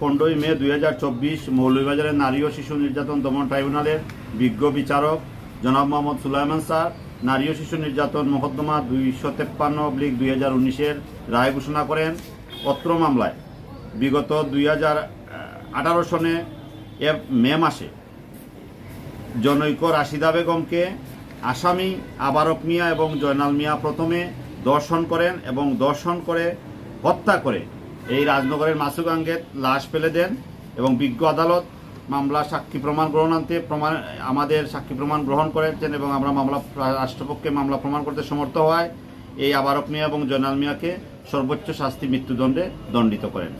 পনেরোই মে দুই হাজার চব্বিশ মৌলভীবাজারের নারী ও শিশু নির্যাতন দমন ট্রাইব্যুনালের বিজ্ঞ বিচারক জনাব মোহাম্মদ সুলাইমান স্যার নারী ও শিশু নির্যাতন মকদ্দমা দুইশো তেপ্পান্ন অব্লিক দুই হাজার উনিশের রায় ঘোষণা করেন অত্র মামলায়। বিগত দুই হাজার আঠারো সনে মে মাসে জনৈক রাশিদা বেগমকে আসামি আবারক মিয়া এবং জয়নাল মিয়া প্রথমে দর্শন করেন এবং দর্শন করে হত্যা করে এই রাজনগরের মাসুগাঙ্গে লাশ ফেলে দেন এবং বিজ্ঞ আদালত মামলা সাক্ষী প্রমাণ গ্রহণ আনতে প্রমাণ, আমাদের সাক্ষী প্রমাণ গ্রহণ করেছেন এবং আমরা মামলা রাষ্ট্রপক্ষে মামলা প্রমাণ করতে সমর্থ হয়। এই আবারক মিয়া এবং জয়নাল মিয়াকে সর্বোচ্চ শাস্তি মৃত্যুদণ্ডে দণ্ডিত করেন।